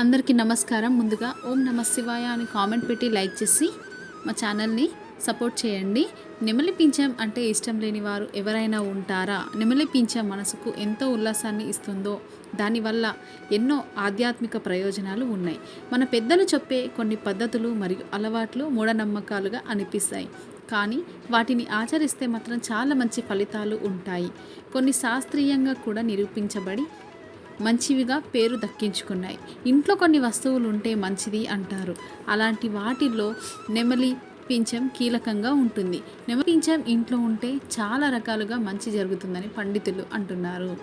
అందరికీ నమస్కారం. ముందుగా ఓం నమ శివాయ అని కామెంట్ పెట్టి లైక్ చేసి మా ఛానల్ని సపోర్ట్ చేయండి. నెమలి పింఛం అంటే ఇష్టం లేని వారు ఎవరైనా ఉంటారా? నెమలి పింఛం మనసుకు ఎంతో ఉల్లాసాన్ని ఇస్తుందో? దానివల్ల ఎన్నో ఆధ్యాత్మిక ప్రయోజనాలు ఉన్నాయి. మన పెద్దలు చెప్పే కొన్ని పద్ధతులు మరియు అలవాట్లు మూఢనమ్మకాలుగా అనిపిస్తాయి. కానీ వాటిని ఆచరిస్తే మాత్రం చాలా మంచి ఫలితాలు ఉంటాయి. కొన్ని శాస్త్రీయంగా కూడా నిరూపించబడి మంచివిగా పేరు దక్కించుకున్నాయి. ఇంట్లో కొన్ని వస్తువులు ఉంటే మంచిది అంటారు. అలాంటి వాటిల్లో నెమలి పింఛం కీలకంగా ఉంటుంది. నెమలి పింఛం ఇంట్లో ఉంటే చాలా రకాలుగా మంచి జరుగుతుందని పండితులు అంటున్నారు.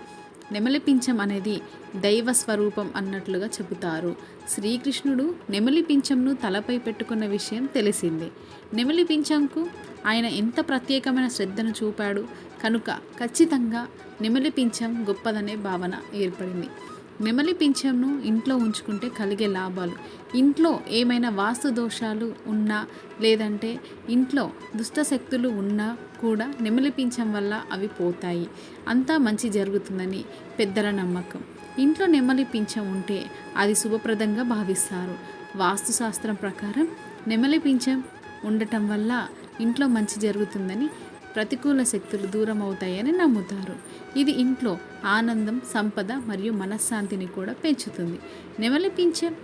నెమలి పింఛం అనేది దైవ స్వరూపం అన్నట్లుగా చెబుతారు. శ్రీకృష్ణుడు నెమలి పింఛంను తలపై పెట్టుకున్న విషయం తెలిసిందే. నెమలి పింఛంకు ఆయన ఎంత ప్రత్యేకమైన శ్రద్ధను చూపాడు. కనుక ఖచ్చితంగా నెమలి పింఛం గొప్పదనే భావన ఏర్పడింది. నెమలి పింఛంను ఇంట్లో ఉంచుకుంటే కలిగే లాభాలు. ఇంట్లో ఏమైనా వాస్తు దోషాలు ఉన్నా లేదంటే ఇంట్లో దుష్ట శక్తులు ఉన్నా కూడా నెమలి పింఛం వల్ల అవి పోతాయి. అంతా మంచి జరుగుతుందని పెద్దల నమ్మకం. ఇంట్లో నెమలి పింఛం ఉంటే అది శుభప్రదంగా భావిస్తారు. వాస్తుశాస్త్రం ప్రకారం నెమలి పింఛం ఉండటం వల్ల ఇంట్లో మంచి జరుగుతుందని ప్రతికూల శక్తులు దూరం అవుతాయని నమ్ముతారు. ఇది ఇంట్లో ఆనందం సంపద మరియు మనశ్శాంతిని కూడా పెంచుతుంది. నెమలి పింఛం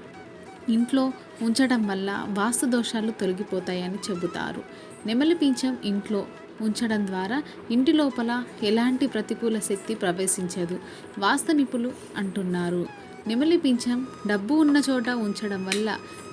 ఇంట్లో ఉంచడం వల్ల వాస్తు దోషాలు తొలగిపోతాయని చెబుతారు. నెమలి పింఛం ఇంట్లో ఉంచడం ద్వారా ఇంటి లోపల ఎలాంటి ప్రతికూల శక్తి ప్రవేశించదు. వాస్తు నిపుణులు అంటున్నారు. నెమలి పింఛం డబ్బు ఉన్న చోట ఉంచడం వల్ల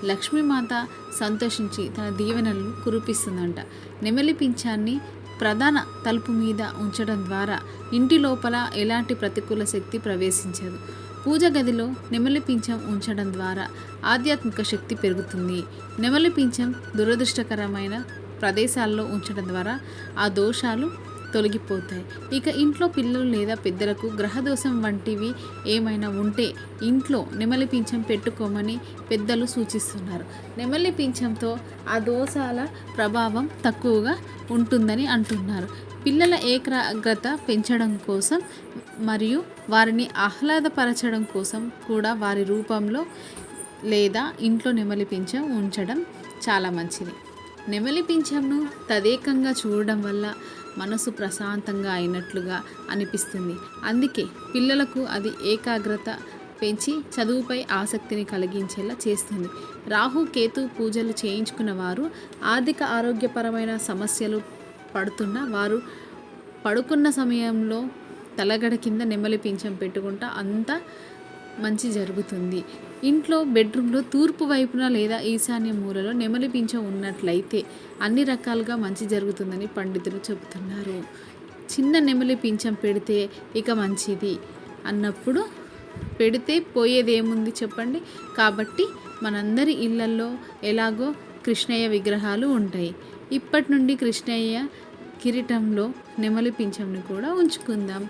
లక్ష్మీమాత సంతోషించి తన దీవెనలను కురిపిస్తుందంట. నెమలి పింఛాన్ని ప్రధాన తలుపు మీద ఉంచడం ద్వారా ఇంటి లోపల ఎలాంటి ప్రతికూల శక్తి ప్రవేశించదు. పూజ గదిలో నెమలి పింఛం ఉంచడం ద్వారా ఆధ్యాత్మిక శక్తి పెరుగుతుంది. నెమలి పింఛం దురదృష్టకరమైన ప్రదేశాల్లో ఉంచడం ద్వారా ఆ దోషాలు తొలగిపోతాయి. ఇక ఇంట్లో పిల్లలు లేదా పెద్దలకు గ్రహదోషం వంటివి ఏమైనా ఉంటే ఇంట్లో నెమలి పింఛం పెట్టుకోమని పెద్దలు సూచిస్తున్నారు. నెమలి పింఛంతో ఆ దోషాల ప్రభావం తక్కువగా ఉంటుందని అంటున్నారు. పిల్లల ఏకాగ్రత పెంచడం కోసం మరియు వారిని ఆహ్లాదపరచడం కోసం కూడా వారి రూపంలో లేదా ఇంట్లో నెమలి పింఛం ఉంచడం చాలా మంచిది. నెమలి పింఛంను తదేకంగా చూడడం వల్ల మనసు ప్రశాంతంగా అయినట్లుగా అనిపిస్తుంది. అందుకే పిల్లలకు అది ఏకాగ్రత పెంచి చదువుపై ఆసక్తిని కలిగించేలా చేస్తుంది. రాహు కేతు పూజలు చేయించుకున్న వారు ఆర్థిక ఆరోగ్యపరమైన సమస్యలు పడుతున్న వారు పడుకున్న సమయంలో తలగడ కింద నెమలి పింఛం పెట్టుకుంటా అంత మంచి జరుగుతుంది. ఇంట్లో బెడ్రూమ్లో తూర్పు వైపున లేదా ఈశాన్య మూలలో నెమలి పింఛం ఉన్నట్లయితే అన్ని రకాలుగా మంచి జరుగుతుందని పండితులు చెబుతున్నారు. చిన్న నెమలి పింఛం పెడితే ఇక మంచిది అన్నప్పుడు పెడితే పోయేదేముంది చెప్పండి? కాబట్టి మనందరి ఇళ్ళల్లో ఎలాగో కృష్ణయ్య విగ్రహాలు ఉంటాయి. ఇప్పటి నుండి కృష్ణయ్య కిరీటంలో నెమలి పింఛంని కూడా ఉంచుకుందాం.